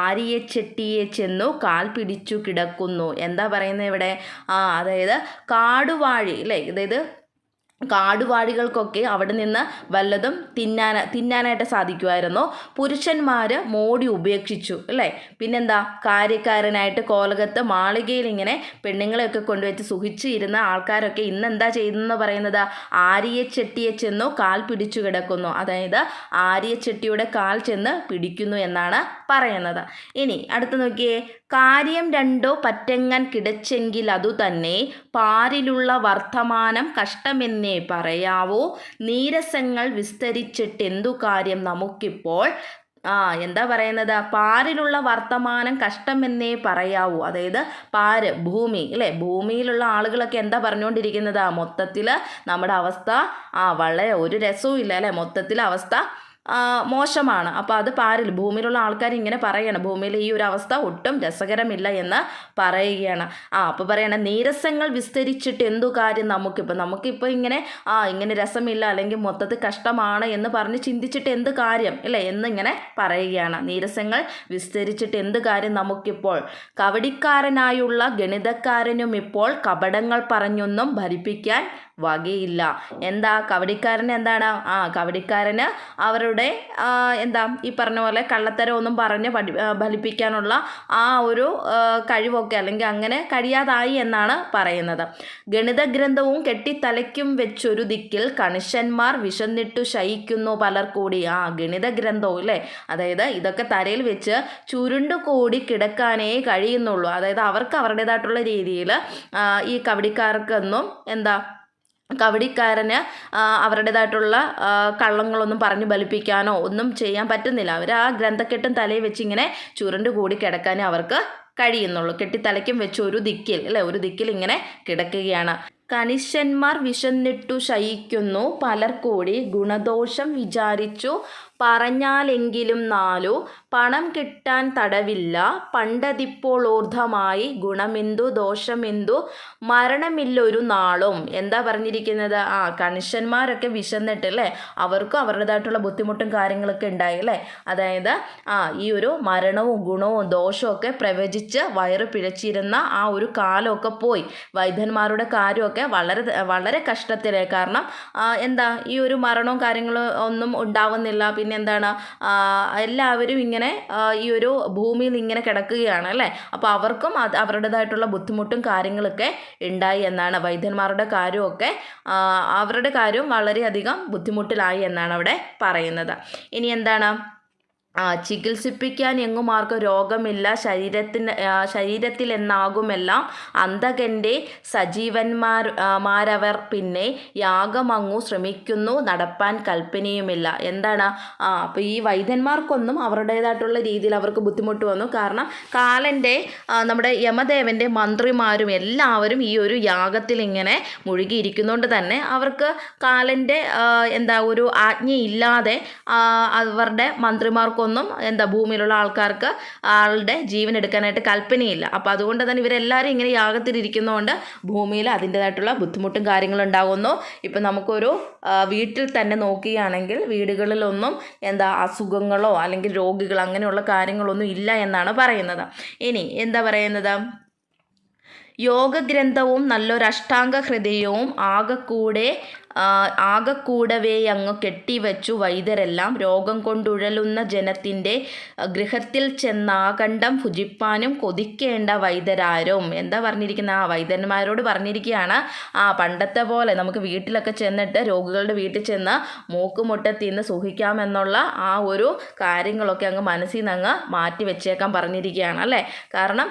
ആരിയെ ചെട്ടിയെ ചെന്നു കാൽ പിടിച്ചു കിടക്കുന്നു. എന്താ പറയുന്നത് ഇവിടെ? ആ അതായത് കാടുവാഴി അല്ലേ? അതായത് കാടുവാഴികൾക്കൊക്കെ അവിടെ നിന്ന് വല്ലതും തിന്നാൻ തിന്നാനായിട്ട് സാധിക്കുമായിരുന്നു പുരുഷന്മാർ മോടി ഉപേക്ഷിച്ചു അല്ലേ? പിന്നെന്താ? കാര്യക്കാരനായിട്ട് കോലകത്ത് മാളികയിൽ ഇങ്ങനെ പെണ്ണുങ്ങളെയൊക്കെ കൊണ്ടുവച്ച് സുഖിച്ച് ഇരുന്ന ആൾക്കാരൊക്കെ ഇന്ന് എന്താ ചെയ്യുന്നതെന്ന് പറയുന്നത്? ആര്യയെ ചെട്ടിയെ ചെന്നു കാൽ പിടിച്ചു കിടക്കുന്നു. അതായത് ആര്യ ചെട്ടിയുടെ കാൽ ചെന്ന് പിടിക്കുന്നു എന്നാണ് പറയുന്നത്. ഇനി അടുത്ത് നോക്കിയേ. കാര്യം രണ്ടോ പറ്റങ്ങൻ കിടച്ചെങ്കിൽ അതുതന്നെ പാരിലുള്ള വർത്തമാനം കഷ്ടമെന്നേ പറയാവൂ. നീരസങ്ങൾ വിസ്തരിച്ചിട്ടെന്തു കാര്യം നമുക്കിപ്പോൾ ആ എന്താ പറയുന്നത്? പാരിലുള്ള വർത്തമാനം കഷ്ടമെന്നേ പറയാവൂ. അതായത് പാര് ഭൂമി അല്ലേ? ഭൂമിയിലുള്ള ആളുകളൊക്കെ എന്താ പറഞ്ഞുകൊണ്ടിരിക്കുന്നത്? മൊത്തത്തിൽ നമ്മുടെ അവസ്ഥ ആ വളരെ ഒരു രസവും ഇല്ല അല്ലേ? മൊത്തത്തിൽ അവസ്ഥ മോശമാണ്. അപ്പോൾ അത് പാരില്ല ഭൂമിയിലുള്ള ആൾക്കാർ ഇങ്ങനെ പറയണം. ഭൂമിയിൽ ഈ ഒരു അവസ്ഥ ഒട്ടും രസകരമില്ല എന്ന് പറയുകയാണ്. ആ അപ്പോൾ പറയണ നീരസങ്ങൾ വിസ്തരിച്ചിട്ട് എന്തു കാര്യം നമുക്കിപ്പോൾ നമുക്കിപ്പോൾ ഇങ്ങനെ ആ ഇങ്ങനെ രസമില്ല അല്ലെങ്കിൽ മൊത്തത്തിൽ കഷ്ടമാണ് എന്ന് പറഞ്ഞ് ചിന്തിച്ചിട്ട് എന്ത് കാര്യം? അല്ലേ എന്നിങ്ങനെ പറയുകയാണ്. നീരസങ്ങൾ വിസ്തരിച്ചിട്ട് എന്ത് കാര്യം നമുക്കിപ്പോൾ? കവടിക്കാരനായുള്ള ഗണിതക്കാരനും ഇപ്പോൾ കപടങ്ങൾ പറഞ്ഞൊന്നും ഭരിപ്പിക്കാൻ വകയില്ല. എന്താ കവടിക്കാരൻ എന്താണ്? ആ കവടിക്കാരന് അവരുടെ എന്താ ഈ പറഞ്ഞ പോലെ കള്ളത്തരം ഒന്നും പറഞ്ഞ് പഠി ഫലിപ്പിക്കാനുള്ള ആ ഒരു കഴിവൊക്കെ അല്ലെങ്കിൽ അങ്ങനെ കഴിയാതായി എന്നാണ് പറയുന്നത്. ഗണിത ഗ്രന്ഥവും കെട്ടിത്തലയ്ക്കും വെച്ചൊരു ദിക്കിൽ കണിശന്മാർ വിശന്നിട്ടു ശയിക്കുന്നു പലർ കൂടി. ആ ഗണിത ഗ്രന്ഥവും അല്ലേ അതായത് ഇതൊക്കെ തലയിൽ വെച്ച് ചുരുണ്ടു കൂടി കിടക്കാനേ കഴിയുന്നുള്ളൂ. അതായത് അവർക്ക് അവരുടേതായിട്ടുള്ള രീതിയിൽ ഈ കവടിക്കാർക്കൊന്നും എന്താ കവടിക്കാരന് അവരുടേതായിട്ടുള്ള കള്ളങ്ങളൊന്നും പറഞ്ഞു ബലിപ്പിക്കാനോ ഒന്നും ചെയ്യാൻ പറ്റുന്നില്ല. അവർ ആ ഗ്രന്ഥക്കെട്ടും തലയിൽ വെച്ച് ഇങ്ങനെ ചുരുണ്ട് കൂടി കിടക്കാനേ അവർക്ക് കഴിയുന്നുള്ളൂ. കെട്ടിത്തലയ്ക്കും വെച്ച് ഒരു ദിക്കിൽ അല്ലേ? ഒരു ദിക്കിൽ ഇങ്ങനെ കിടക്കുകയാണ്. കണിശന്മാർ വിശന്നിട്ടു ശയിക്കുന്നു. പലർ കൂടി ഗുണദോഷം വിചാരിച്ചു. പറഞ്ഞാലെങ്കിലും നാലു പണം കിട്ടാൻ തടവില്ല പണ്ടതിപ്പോൾ ഊർധമായി ഗുണമെന്തു ദോഷമെന്തു മരണമില്ലൊരു നാളും. എന്താ പറഞ്ഞിരിക്കുന്നത്? ആ കണിഷന്മാരൊക്കെ വിശന്നിട്ട് അല്ലേ അവർക്കും അവരുടേതായിട്ടുള്ള ബുദ്ധിമുട്ടും കാര്യങ്ങളൊക്കെ ഉണ്ടായി അല്ലേ? അതായത് ആ ഈ ഒരു മരണവും ഗുണവും ദോഷവും ഒക്കെ പ്രവചിച്ച് വയറ് പിഴച്ചിരുന്ന ആ ഒരു കാലമൊക്കെ പോയി. വൈദ്യന്മാരുടെ കാര്യമൊക്കെ വളരെ വളരെ കഷ്ടത്തിലായി കാരണം എന്താ ഈ ഒരു മരണവും കാര്യങ്ങളും ഒന്നും ഉണ്ടാവുന്നില്ല. പിന്നെ എന്താണ് എല്ലാവരും ഇങ്ങനെ ഈ ഒരു ഭൂമിയിൽ ഇങ്ങനെ കിടക്കുകയാണ് അല്ലേ? അപ്പോൾ അവർക്കും അത് അവരുടേതായിട്ടുള്ള ബുദ്ധിമുട്ടും കാര്യങ്ങളൊക്കെ ഉണ്ടായി എന്നാണ്. വൈദ്യന്മാരുടെ കാര്യമൊക്കെ അവരുടെ കാര്യവും വളരെയധികം ബുദ്ധിമുട്ടിലായി എന്നാണ് അവിടെ പറയുന്നത്. ഇനി എന്താണ്? ചികിത്സിപ്പിക്കാൻ എങ്ങും ആർക്കും രോഗമില്ല. ശരീരത്തിന് ശരീരത്തിൽ എന്നാകുമെല്ലാം അന്തകന്റെ സജീവന്മാർ മാരവർ പിന്നെ യാഗമങ്ങു ശ്രമിക്കുന്നു. നടപ്പാൻ കൽപ്പനയുമില്ല. എന്താണ്? അപ്പോൾ ഈ വൈദ്യന്മാർക്കൊന്നും അവരുടേതായിട്ടുള്ള രീതിയിൽ അവർക്ക് ബുദ്ധിമുട്ട് വന്നു. കാരണം കാലന്റെ നമ്മുടെ യമദേവന്റെ മന്ത്രിമാരും എല്ലാവരും ഈ ഒരു യാഗത്തിൽ ഇങ്ങനെ മുഴുകിയിരിക്കുന്നതുകൊണ്ട് തന്നെ അവർക്ക് കാലന്റെ എന്താ ഒരു ആജ്ഞയില്ലാതെ അവരുടെ അവരുടെ മന്ത്രിമാർക്കൊന്നും എന്താ ഭൂമിയിലുള്ള ആൾക്കാർക്ക് ആളുടെ ജീവൻ എടുക്കാനായിട്ട് കൽപ്പനയില്ല. അപ്പോൾ അതുകൊണ്ട് തന്നെ ഇവരെല്ലാവരും ഇങ്ങനെ യാഗത്തിലിരിക്കുന്നതുകൊണ്ട് ഭൂമിയിൽ അതിന്റെതായിട്ടുള്ള ബുദ്ധിമുട്ടും കാര്യങ്ങളും ഉണ്ടാകുന്നു ഇപ്പം നമുക്കൊരു വീട്ടിൽ തന്നെ നോക്കുകയാണെങ്കിൽ വീടുകളിലൊന്നും എന്താ അസുഖങ്ങളോ അല്ലെങ്കിൽ രോഗികൾ അങ്ങനെയുള്ള കാര്യങ്ങളൊന്നും ഇല്ല എന്നാണ് പറയുന്നത്. ഇനി എന്താ പറയുന്നത്? യോഗഗ്രന്ഥവും നല്ലൊരു അഷ്ടാംഗ ഹൃദയവും ആകെക്കൂടെ ആ, ആകെക്കൂടവേ അങ്ങ് കെട്ടിവച്ചു വൈദ്യരെല്ലാം രോഗം കൊണ്ടുഴലുന്ന ജനത്തിന്റെ ഗൃഹത്തിൽ ചെന്നാകണ്ഠം ഭുജിപ്പാനും കൊതിക്കേണ്ട വൈദ്യരാരും. എന്താ പറഞ്ഞിരിക്കുന്ന? ആ വൈദ്യന്മാരോട് പറഞ്ഞിരിക്കുകയാണ്. ആ പണ്ടത്തെ പോലെ നമുക്ക് വീട്ടിലൊക്കെ ചെന്നിട്ട് രോഗികളുടെ വീട്ടിൽ ചെന്ന് മൂക്കുമുട്ട തിന്ന് സുഖിക്കാമെന്നുള്ള ആ ഒരു കാര്യങ്ങളൊക്കെ അങ്ങ് മനസ്സിൽ നിന്ന് അങ്ങ് മാറ്റി വെച്ചേക്കാൻ പറഞ്ഞിരിക്കുകയാണ് അല്ലേ? കാരണം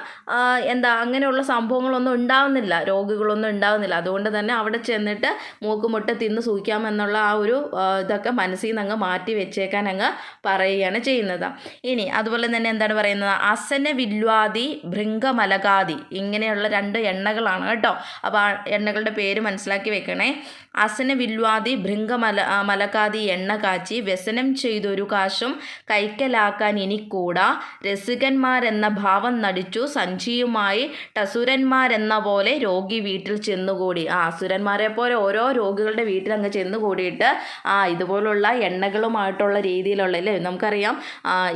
എന്താ അങ്ങനെയുള്ള സംഭവങ്ങളൊന്നും ഉണ്ടാവുന്നില്ല. രോഗികളൊന്നും ഉണ്ടാവുന്നില്ല. അതുകൊണ്ട് തന്നെ അവിടെ ചെന്നിട്ട് മൂക്കുമുട്ട തിന്ന് സൂഹിക്കാമെന്നുള്ള ആ ഒരു ഇതൊക്കെ മനസ്സിൽ നിന്ന് അങ്ങ് മാറ്റി വെച്ചേക്കാൻ അങ്ങ് പറയുകയാണ് ചെയ്യുന്നത്. ഇനി അതുപോലെ തന്നെ എന്താണ് പറയുന്നത്? അസന വില്വാദി ഭൃംഗമലകാദി ഇങ്ങനെയുള്ള രണ്ട് എണ്ണകളാണ് കേട്ടോ. അപ്പോൾ ആ എണ്ണകളുടെ പേര് മനസ്സിലാക്കി വെക്കണേ. അസന വില്വാദി ഭൃംഗമല മലകാതി എണ്ണ കാച്ചി വ്യസനം ചെയ്തൊരു കാശും കൈക്കലാക്കാൻ ഇനി കൂടാ രസികന്മാരെന്ന ഭാവം നടിച്ചു സഞ്ചിയുമായി ടസുരന്മാരെന്ന പോലെ രോഗി വീട്ടിൽ ചെന്നുകൂടി. ആ അസുരന്മാരെ പോലെ ഓരോ രോഗികളുടെ രോഗികളുടെ വീട്ടിൽ അങ്ങ് ചെന്ന് കൂടിയിട്ട് ആ ഇതുപോലുള്ള എണ്ണകളുമായിട്ടുള്ള രീതിയിലുള്ള അല്ലേ നമുക്കറിയാം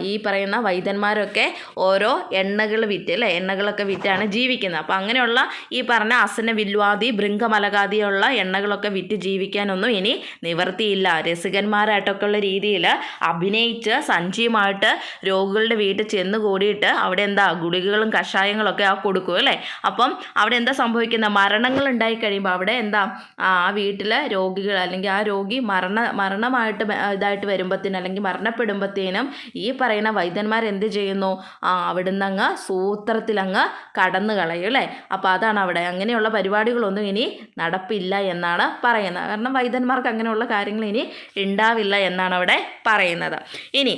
ഈ പറയുന്ന വൈദ്യന്മാരൊക്കെ ഓരോ എണ്ണകൾ വിറ്റ് അല്ലേ എണ്ണകളൊക്കെ വിറ്റാണ് ജീവിക്കുന്നത്. അപ്പോൾ അങ്ങനെയുള്ള ഈ പറഞ്ഞ അസന വില്വാദി ബൃങ്കമലകാദിയുള്ള എണ്ണകളൊക്കെ വിറ്റ് ജീവിക്കാനൊന്നും ഇനി നിവർത്തിയില്ല. രസികന്മാരായിട്ടൊക്കെ ഉള്ള രീതിയിൽ അഭിനയിച്ച് സഞ്ചിയുമായിട്ട് രോഗികളുടെ വീട്ടിൽ ചെന്ന് കൂടിയിട്ട് അവിടെ എന്താ ഗുളികകളും കഷായങ്ങളൊക്കെ ആ കൊടുക്കും അല്ലേ അപ്പം അവിടെ എന്താ സംഭവിക്കുന്നത്? മരണങ്ങൾ ഉണ്ടായി കഴിയുമ്പോൾ അവിടെ എന്താ ആ വീട്ടിലെ രോഗികൾ അല്ലെങ്കിൽ ആ രോഗി മരണ മരണമായിട്ട് ഇതായിട്ട് വരുമ്പോഴത്തേനും അല്ലെങ്കിൽ മരണപ്പെടുമ്പോഴത്തേനും ഈ പറയുന്ന വൈദ്യന്മാർ എന്ത് ചെയ്യുന്നു? ആ അവിടുന്ന് അങ്ങ് സൂത്രത്തിലങ്ങ് കടന്നു കളയും അല്ലേ? അപ്പോൾ അതാണ് അവിടെ. അങ്ങനെയുള്ള പരിപാടികളൊന്നും ഇനി നടപ്പില്ല എന്നാണ് പറയുന്നത്. കാരണം വൈദ്യന്മാർക്ക് അങ്ങനെയുള്ള കാര്യങ്ങൾ ഇനി ഉണ്ടാവില്ല എന്നാണ് അവിടെ പറയുന്നത്. ഇനി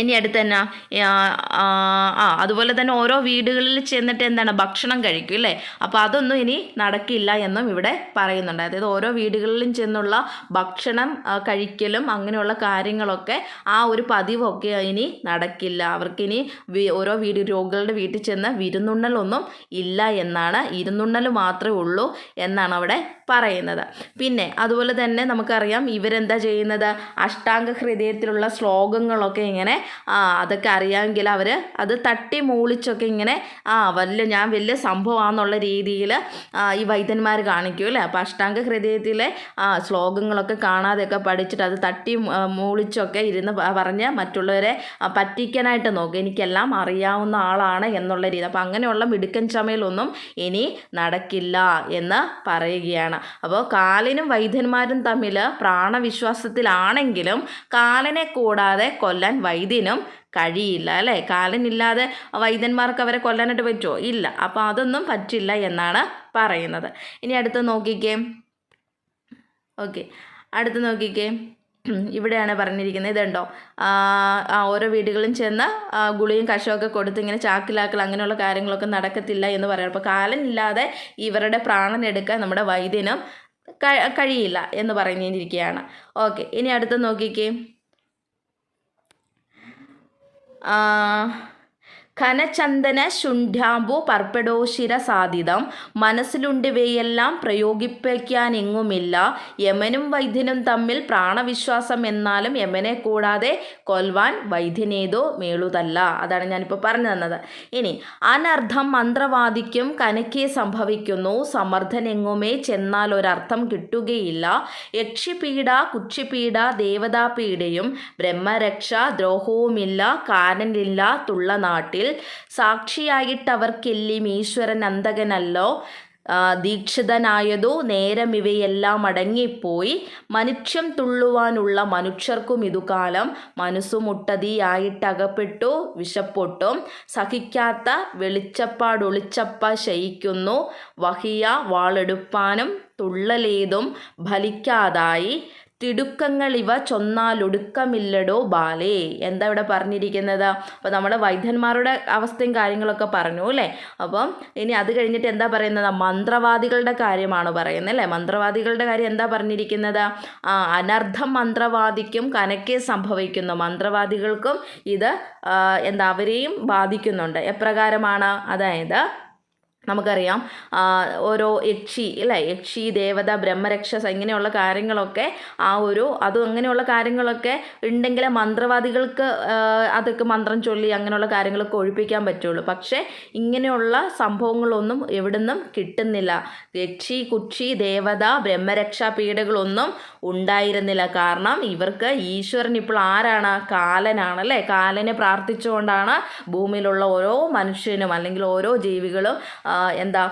ഇനി അടുത്ത് തന്നെ ആ, അതുപോലെ തന്നെ ഓരോ വീടുകളിൽ ചെന്നിട്ട് എന്താണ് ഭക്ഷണം കഴിക്കും അല്ലേ? അപ്പോൾ അതൊന്നും ഇനി നടക്കില്ല എന്നും ഇവിടെ പറയുന്നുണ്ട്. അതായത് ഓരോ വീടുകളിലും ചെന്നുള്ള ഭക്ഷണം കഴിക്കലും അങ്ങനെയുള്ള കാര്യങ്ങളൊക്കെ ആ ഒരു പതിവൊക്കെ ഇനി നടക്കില്ല. അവർക്കിനി ഓരോ വീട് രോഗികളുടെ വീട്ടിൽ ചെന്ന് വിരുന്നുണ്ണലൊന്നും ഇല്ല എന്നാണ് ഇരുന്നുണ്ണൽ മാത്രമേ ഉള്ളൂ എന്നാണ് അവിടെ പറയുന്നത്. പിന്നെ അതുപോലെ തന്നെ നമുക്കറിയാം ഇവരെന്താ ചെയ്യുന്നത്? അഷ്ടാംഗ ഹൃദയത്തിലുള്ള ശ്ലോകങ്ങളൊക്കെ ഇങ്ങനെ അതൊക്കെ അറിയാമെങ്കിൽ അവർ അത് തട്ടി മൂളിച്ചൊക്കെ ഇങ്ങനെ ആ വലിയ ഞാൻ വലിയ സംഭവമാണെന്നുള്ള രീതിയിൽ ഈ വൈദ്യന്മാർ കാണിക്കും അല്ലേ? അപ്പോൾ അഷ്ടാംഗ ഹൃദയത്തിലെ ആ ശ്ലോകങ്ങളൊക്കെ കാണാതെയൊക്കെ പഠിച്ചിട്ട് അത് തട്ടി മൂളിച്ചൊക്കെ ഇരുന്ന് പറഞ്ഞ് മറ്റുള്ളവരെ പറ്റിക്കാനായിട്ട് നോക്കും. എനിക്കെല്ലാം അറിയാവുന്ന ആളാണ് എന്നുള്ള രീതി. അപ്പോൾ അങ്ങനെയുള്ള മിടുക്കൻ ചമയിലൊന്നും ഇനി നടക്കില്ല എന്ന് പറയുകയാണ്. അപ്പോൾ കാലിനും വൈദ്യന്മാരും തമ്മിൽ പ്രാണവിശ്വാസത്തിലാണെങ്കിലും കാലിനെ കൂടാതെ കൊല്ലാൻ വൈദ്യനും കഴിയില്ല അല്ലേ? കാലനില്ലാതെ വൈദ്യന്മാർക്ക് അവരെ കൊല്ലാനായിട്ട് പറ്റുമോ? ഇല്ല. അപ്പോൾ അതൊന്നും പറ്റില്ല എന്നാണ് പറയുന്നത്. ഇനി അടുത്ത് നോക്കിക്കേ. ഓക്കെ. അടുത്ത് നോക്കിക്കേ. ഇവിടെയാണ് പറഞ്ഞിരിക്കുന്നത്. ഇതുണ്ടോ? ഓരോ വീടുകളും ചെന്ന് ഗുളിയും കഷമൊക്കെ കൊടുത്ത് ഇങ്ങനെ ചാക്കിലാക്കൽ അങ്ങനെയുള്ള കാര്യങ്ങളൊക്കെ നടക്കത്തില്ല എന്ന് പറയുന്നത് അപ്പോൾ കാലനില്ലാതെ ഇവരുടെ പ്രാണൻ എടുക്കാൻ നമ്മുടെ വൈദ്യനും കഴിയില്ല എന്ന് പറഞ്ഞിരിക്കുകയാണ്. ഓക്കെ. ഇനി അടുത്ത് നോക്കിക്കേ. ആ, ഘനചന്ദന ശുണ്ഠാമ്പു പർപ്പടോശിര സാധിതം. മനസ്സിലുണ്ടിവയെല്ലാം പ്രയോഗിപ്പിക്കാനെങ്ങുമില്ല യമനും വൈദ്യനും തമ്മിൽ പ്രാണവിശ്വാസം എന്നാലും യമനെ കൂടാതെ കൊൽവാൻ വൈദ്യനേതോ മേളുതല്ല. അതാണ് ഞാനിപ്പോൾ പറഞ്ഞു തന്നത്. ഇനി അനർത്ഥം മന്ത്രവാദിക്കും കനക്കേ സംഭവിക്കുന്നു. സമർത്ഥൻ എങ്ങുമേ ചെന്നാൽ ഒരർത്ഥം കിട്ടുകയില്ല. യക്ഷിപീഡ കുക്ഷിപീഡ ദേവതാപീഡയും ബ്രഹ്മരക്ഷ ദ്രോഹവുമില്ല. കാനനില്ല തുള്ള നാട്ടിൽ. സാക്ഷിയായിട്ടവർക്കെല്ലും ഈശ്വരൻ അന്തകനല്ലോ ദീക്ഷിതനായതോ നേരം ഇവയെല്ലാം അടങ്ങിപ്പോയി. മനുഷ്യം തുള്ളുവാനുള്ള മനുഷ്യർക്കും ഇതുകാലം മനസ്സുമുട്ടതിയായിട്ടകപ്പെട്ടു വിശപ്പൊട്ടും. സഹിക്കാത്ത വെളിച്ചപ്പാടൊളിച്ചപ്പ ശയിക്കുന്നു. വഹിയ വാളെടുപ്പാനും തുള്ളലേതും ഫലിക്കാതായി. തിടുക്കങ്ങൾ ഇവ ചൊന്നാലൊടുക്കമില്ലടോ ബാലേ. എന്താ ഇവിടെ പറഞ്ഞിരിക്കുന്നത്? അപ്പോൾ നമ്മുടെ വൈദ്യന്മാരുടെ അവസ്ഥയും കാര്യങ്ങളൊക്കെ പറഞ്ഞു അല്ലേ? അപ്പം ഇനി അത് കഴിഞ്ഞിട്ട് എന്താ പറയുന്നത്? മന്ത്രവാദികളുടെ കാര്യമാണ് പറയുന്നത് അല്ലേ? മന്ത്രവാദികളുടെ കാര്യം എന്താ പറഞ്ഞിരിക്കുന്നത്? അനർത്ഥം മന്ത്രവാദിക്കും കനക്കെ സംഭവിക്കുന്നു. മന്ത്രവാദികൾക്കും ഇത് എന്താ അവരെയും ബാധിക്കുന്നുണ്ട്. എപ്രകാരമാണ്? അതായത് നമുക്കറിയാം. ഓരോ യക്ഷി അല്ലേ? യക്ഷി ദേവത ബ്രഹ്മരക്ഷസ് ഇങ്ങനെയുള്ള കാര്യങ്ങളൊക്കെ ആ ഒരു അത് അങ്ങനെയുള്ള കാര്യങ്ങളൊക്കെ ഉണ്ടെങ്കിൽ മന്ത്രവാദികൾക്ക് അതൊക്കെ മന്ത്രം ചൊല്ലി അങ്ങനെയുള്ള കാര്യങ്ങളൊക്കെ ഒഴിപ്പിക്കാൻ പറ്റുള്ളൂ. പക്ഷേ ഇങ്ങനെയുള്ള സംഭവങ്ങളൊന്നും എവിടുന്നും കിട്ടുന്നില്ല. യക്ഷി കുക്ഷി ദേവത ബ്രഹ്മരക്ഷാ പീഡകളൊന്നും ഉണ്ടായിരുന്നില്ല. കാരണം ഇവർക്ക് ഈശ്വരൻ ഇപ്പോൾ ആരാണ്? കാലനാണ് അല്ലേ? കാലനെ പ്രാർത്ഥിച്ചുകൊണ്ടാണ് ഭൂമിയിലുള്ള ഓരോ മനുഷ്യനും അല്ലെങ്കിൽ ഓരോ ജീവികളും എന്താ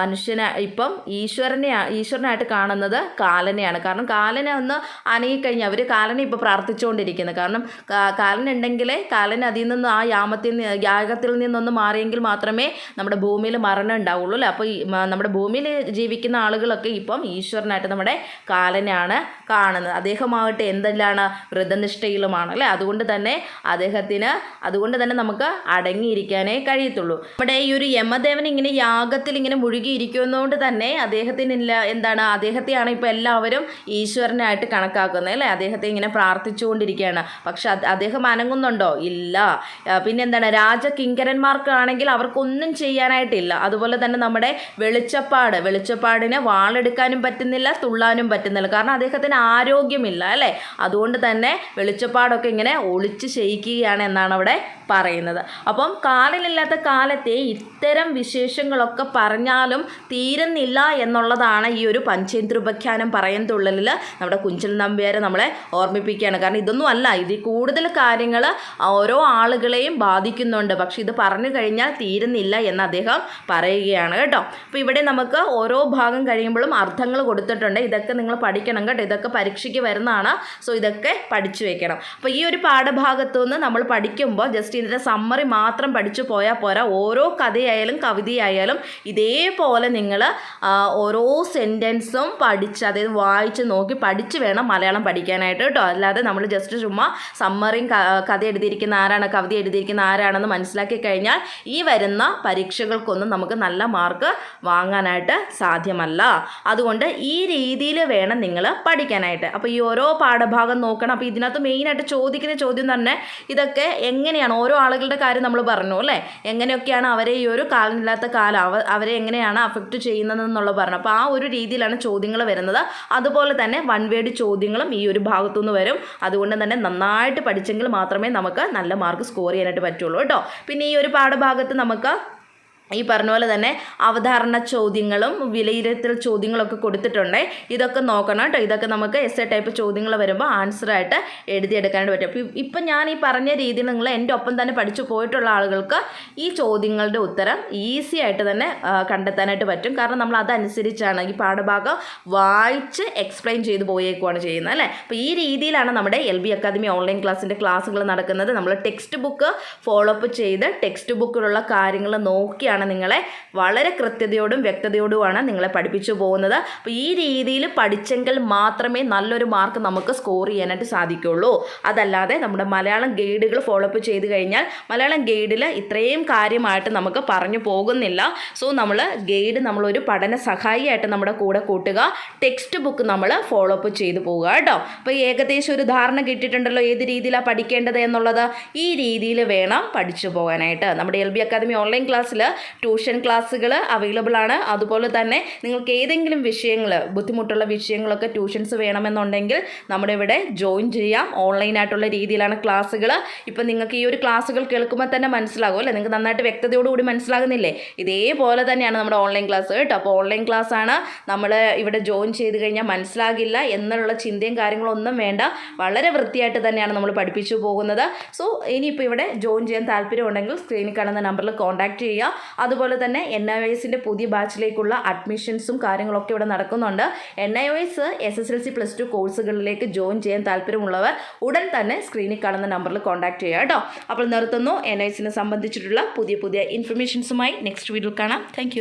മനുഷ്യനെ ഇപ്പം ഈശ്വരനെ ഈശ്വരനായിട്ട് കാണുന്നത് കാലനെയാണ്. കാരണം കാലനെ ഒന്ന് അനങ്ങിക്കഴിഞ്ഞാൽ അവർ കാലനെ ഇപ്പോൾ പ്രാർത്ഥിച്ചുകൊണ്ടിരിക്കുന്നത് കാരണം കാലനുണ്ടെങ്കിലേ കാലൻ അതിൽ നിന്ന് ആ യാമത്തിൽ യാഗത്തിൽ നിന്നൊന്ന് മാറിയെങ്കിൽ മാത്രമേ നമ്മുടെ ഭൂമിയിൽ മരണം ഉണ്ടാവുള്ളൂ അല്ലേ? അപ്പോൾ നമ്മുടെ ഭൂമിയിൽ ജീവിക്കുന്ന ആളുകളൊക്കെ ഇപ്പം ഈശ്വരനായിട്ട് നമ്മുടെ കാലനെയാണ് കാണുന്നത്. അദ്ദേഹമാകട്ടെ എന്തെല്ലാണ് വ്രതനിഷ്ഠയിലുമാണ് അല്ലേ? അതുകൊണ്ട് തന്നെ അദ്ദേഹത്തിന് അതുകൊണ്ട് തന്നെ നമുക്ക് അടങ്ങിയിരിക്കാനേ കഴിയത്തുള്ളൂ. നമ്മുടെ ഈ ഒരു യമദേവൻ ഇങ്ങനെ യാഗത്തിൽ ഇങ്ങനെ മുഴുകിയിരിക്കുന്നതുകൊണ്ട് തന്നെ അദ്ദേഹത്തിനില്ല എന്താണ് അദ്ദേഹത്തെയാണ് ഇപ്പോൾ എല്ലാവരും ഈശ്വരനായിട്ട് കണക്കാക്കുന്നത് അല്ലേ? അദ്ദേഹത്തെ ഇങ്ങനെ പ്രാർത്ഥിച്ചുകൊണ്ടിരിക്കുകയാണ്. പക്ഷെ അദ്ദേഹം അനങ്ങുന്നുണ്ടോ? ഇല്ല. പിന്നെ എന്താണ് രാജകിങ്കരന്മാർക്കാണെങ്കിൽ അവർക്കൊന്നും ചെയ്യാനായിട്ടില്ല. അതുപോലെ തന്നെ നമ്മുടെ വെളിച്ചപ്പാട് വെളിച്ചപ്പാടിന് വാളെടുക്കാനും പറ്റുന്നില്ല തുള്ളാനും പറ്റുന്നില്ല. കാരണം അദ്ദേഹത്തിന് ആരോഗ്യമില്ല അല്ലേ? അതുകൊണ്ട് തന്നെ വെളിച്ചപ്പാടൊക്കെ ഇങ്ങനെ ഒളിച്ച് ശയിക്കുകയാണ് എന്നാണ് അവിടെ പറയുന്നത്. അപ്പം കാലിലില്ലാത്ത കാലത്തെ ഇത്തരം വിശേഷങ്ങളൊക്കെ പറഞ്ഞാലും തീരുന്നില്ല എന്നുള്ളതാണ് ഈ ഒരു പഞ്ചേന്ദ്രോപഖ്യാനം പറയുന്നുള്ളിൽ നമ്മുടെ കുഞ്ചൽ നമ്പ്യാരെ നമ്മളെ ഓർമ്മിപ്പിക്കുകയാണ്. കാരണം ഇതൊന്നും അല്ല ഇതിൽ കൂടുതൽ കാര്യങ്ങൾ ഓരോ ആളുകളെയും ബാധിക്കുന്നുണ്ട്. പക്ഷെ ഇത് പറഞ്ഞു കഴിഞ്ഞാൽ തീരുന്നില്ല എന്ന് അദ്ദേഹം പറയുകയാണ് കേട്ടോ. അപ്പോൾ ഇവിടെ നമുക്ക് ഓരോ ഭാഗം കഴിയുമ്പോഴും അർത്ഥങ്ങൾ കൊടുത്തിട്ടുണ്ട്. ഇതൊക്കെ നിങ്ങൾ പഠിക്കണം കേട്ടോ. ഇതൊക്കെ പരീക്ഷയ്ക്ക് വരുന്നതാണ്. സോ ഇതൊക്കെ പഠിച്ചു വെക്കണം. അപ്പോൾ ഈ ഒരു പാഠഭാഗത്തു നിന്ന് നമ്മൾ പഠിക്കുമ്പോൾ ജസ്റ്റ് ഇതിന്റെ സമ്മറി മാത്രം പഠിച്ചു പോയാൽ പോരാ. ഓരോ കഥയായാലും കവിതയായാലും ഇതേപോലെ നിങ്ങൾ ഓരോ സെന്റൻസും പഠിച്ച് അതായത് വായിച്ച് നോക്കി പഠിച്ച് വേണം മലയാളം പഠിക്കാനായിട്ട് കേട്ടോ. അല്ലാതെ നമ്മൾ ജസ്റ്റ് ചുമ്മാ സമ്മറിയും കഥ എഴുതിയിരിക്കുന്ന ആരാണ് കവിത എഴുതിയിരിക്കുന്ന ആരാണെന്ന് മനസ്സിലാക്കി കഴിഞ്ഞാൽ ഈ വരുന്ന പരീക്ഷകൾക്കൊന്നും നമുക്ക് നല്ല മാർക്ക് വാങ്ങാനായിട്ട് സാധ്യമല്ല. അതുകൊണ്ട് ഈ രീതിയിൽ വേണം നിങ്ങൾ പഠിക്കാനായിട്ട്. അപ്പോൾ ഈ ഓരോ പാഠഭാഗം നോക്കണം. അപ്പോൾ ഇതിനകത്ത് മെയിനായിട്ട് ചോദിക്കുന്ന ചോദ്യം തന്നെ ഇതൊക്കെ എങ്ങനെയാണ്? ഓരോ ആളുകളുടെ കാര്യം നമ്മൾ പറഞ്ഞു അല്ലേ? എങ്ങനെയൊക്കെയാണ് അവരെ ഈ ഒരു കാലമില്ലാത്ത കാലം അവ അവരെ എങ്ങനെയാണ് അഫക്റ്റ് ചെയ്യുന്നതെന്നുള്ള പറഞ്ഞു. അപ്പോൾ ആ ഒരു രീതിയിലാണ് ചോദ്യങ്ങൾ വരുന്നത്. അതുപോലെ തന്നെ വൺ വേഡ് ചോദ്യങ്ങളും ഈ ഒരു ഭാഗത്തുനിന്ന് വരും. അതുകൊണ്ട് തന്നെ നന്നായിട്ട് പഠിച്ചെങ്കിൽ മാത്രമേ നമുക്ക് നല്ല മാർക്ക് സ്കോർ ചെയ്യാനായിട്ട് പറ്റുള്ളൂ കേട്ടോ. പിന്നെ ഈ ഒരു പാഠഭാഗത്ത് നമുക്ക് ഈ പറഞ്ഞ പോലെ തന്നെ അവധാരണ ചോദ്യങ്ങളും വിലയിരുത്തൽ ചോദ്യങ്ങളൊക്കെ കൊടുത്തിട്ടുണ്ട്. ഇതൊക്കെ നോക്കണം കേട്ടോ. ഇതൊക്കെ നമുക്ക് എസ് എ ടൈപ്പ് ചോദ്യങ്ങൾ വരുമ്പോൾ ആൻസറായിട്ട് എഴുതിയെടുക്കാനായിട്ട് പറ്റും. അപ്പോൾ ഇപ്പം ഞാൻ ഈ പറഞ്ഞ രീതിയിൽ നിങ്ങൾ എന്റെ ഒപ്പം തന്നെ പഠിച്ചു പോയിട്ടുള്ള ആളുകൾക്ക് ഈ ചോദ്യങ്ങളുടെ ഉത്തരം ഈസി ആയിട്ട് തന്നെ കണ്ടെത്താനായിട്ട് പറ്റും. കാരണം നമ്മൾ അതനുസരിച്ചാണ് ഈ പാഠഭാഗം വായിച്ച് എക്സ്പ്ലെയിൻ ചെയ്ത് പോയേക്കുവാണ് ചെയ്യുന്നത് അല്ലേ? അപ്പോൾ ഈ രീതിയിലാണ് നമ്മുടെ എൽ ബി അക്കാദമി ഓൺലൈൻ ക്ലാസ്സിന്റെ ക്ലാസ്സുകൾ നടക്കുന്നത്. നമ്മൾ ടെക്സ്റ്റ് ബുക്ക് ഫോളോ അപ്പ് ചെയ്ത് ടെക്സ്റ്റ് ബുക്കിലുള്ള കാര്യങ്ങൾ നോക്കിയാണ് നിങ്ങളെ വളരെ കൃത്യതയോടും വ്യക്തതയോടുമാണ് നിങ്ങളെ പഠിപ്പിച്ചു പോകുന്നത്. അപ്പോൾ ഈ രീതിയിൽ പഠിച്ചെങ്കിൽ മാത്രമേ നല്ലൊരു മാർക്ക് നമുക്ക് സ്കോർ ചെയ്യാനായിട്ട് സാധിക്കുള്ളൂ. അതല്ലാതെ നമ്മുടെ മലയാളം ഗൈഡുകൾ ഫോളോ അപ്പ് ചെയ്ത് കഴിഞ്ഞാൽ മലയാളം ഗൈഡിൽ ഇത്രയും കാര്യമായിട്ട് നമുക്ക് പറഞ്ഞു പോകുന്നില്ല. സോ നമ്മൾ ഗൈഡ് നമ്മളൊരു പഠന സഹായിയായിട്ട് നമ്മുടെ കൂടെ കൂട്ടുക. ടെക്സ്റ്റ് ബുക്ക് നമ്മൾ ഫോളോ അപ്പ് ചെയ്ത് പോവുക കേട്ടോ. അപ്പോൾ ഏകദേശം ഒരു ധാരണ കിട്ടിയിട്ടുണ്ടല്ലോ ഏത് രീതിയിലാണ് പഠിക്കേണ്ടത് എന്നുള്ളത്. ഈ രീതിയിൽ വേണം പഠിച്ചു പോകാനായിട്ട്. നമ്മുടെ എൽ ബി അക്കാദമി ഓൺലൈൻ ക്ലാസ്സിൽ ട്യൂഷൻ ക്ലാസ്സുകൾ അവൈലബിൾ ആണ്. അതുപോലെ തന്നെ നിങ്ങൾക്ക് ഏതെങ്കിലും വിഷയങ്ങൾ ബുദ്ധിമുട്ടുള്ള വിഷയങ്ങളൊക്കെ ട്യൂഷൻസ് വേണമെന്നുണ്ടെങ്കിൽ നമ്മുടെ ഇവിടെ ജോയിൻ ചെയ്യാം. ഓൺലൈനായിട്ടുള്ള രീതിയിലാണ് ക്ലാസ്സുകൾ ഇപ്പം നിങ്ങൾക്ക് ഈ ഒരു ക്ലാസ്സുകൾ കേൾക്കുമ്പോൾ തന്നെ മനസ്സിലാകും അല്ലേ? നിങ്ങൾക്ക് നന്നായിട്ട് വ്യക്തതയോടുകൂടി മനസ്സിലാകുന്നില്ലേ? ഇതേപോലെ തന്നെയാണ് നമ്മുടെ ഓൺലൈൻ ക്ലാസ് കേട്ടോ. അപ്പോൾ ഓൺലൈൻ ക്ലാസ് ആണ് നമ്മൾ ഇവിടെ ജോയിൻ ചെയ്ത് കഴിഞ്ഞാൽ മനസ്സിലാകില്ല എന്നുള്ള ചിന്തയും കാര്യങ്ങളൊന്നും വേണ്ട. വളരെ വൃത്തിയായിട്ട് തന്നെയാണ് നമ്മൾ പഠിപ്പിച്ചു പോകുന്നത്. സോ ഇനിയിപ്പോൾ ഇവിടെ ജോയിൻ ചെയ്യാൻ താല്പര്യമുണ്ടെങ്കിൽ സ്ക്രീനിൽ കാണുന്ന നമ്പറിൽ കോൺടാക്റ്റ് ചെയ്യുക. അതുപോലെ തന്നെ എൻ ഐ എസിന്റെ പുതിയ ബാച്ചിലേക്കുള്ള അഡ്മിഷൻസും കാര്യങ്ങളൊക്കെ ഇവിടെ നടക്കുന്നുണ്ട്. N I S S S L C plus two കോഴ്സുകളിലേക്ക് ജോയിൻ ചെയ്യാൻ താല്പര്യമുള്ളവർ ഉടൻ തന്നെ സ്ക്രീനിൽ കാണുന്ന നമ്പറിൽ കോൺടാക്ട് ചെയ്യുക കേട്ടോ. അപ്പോൾ നിർത്തുന്നു. എൻ ഐ എസിനെ സംബന്ധിച്ചിട്ടുള്ള പുതിയ പുതിയ ഇൻഫർമേഷൻസുമായി നെക്സ്റ്റ് വീഡിയോയിൽ കാണാം. താങ്ക്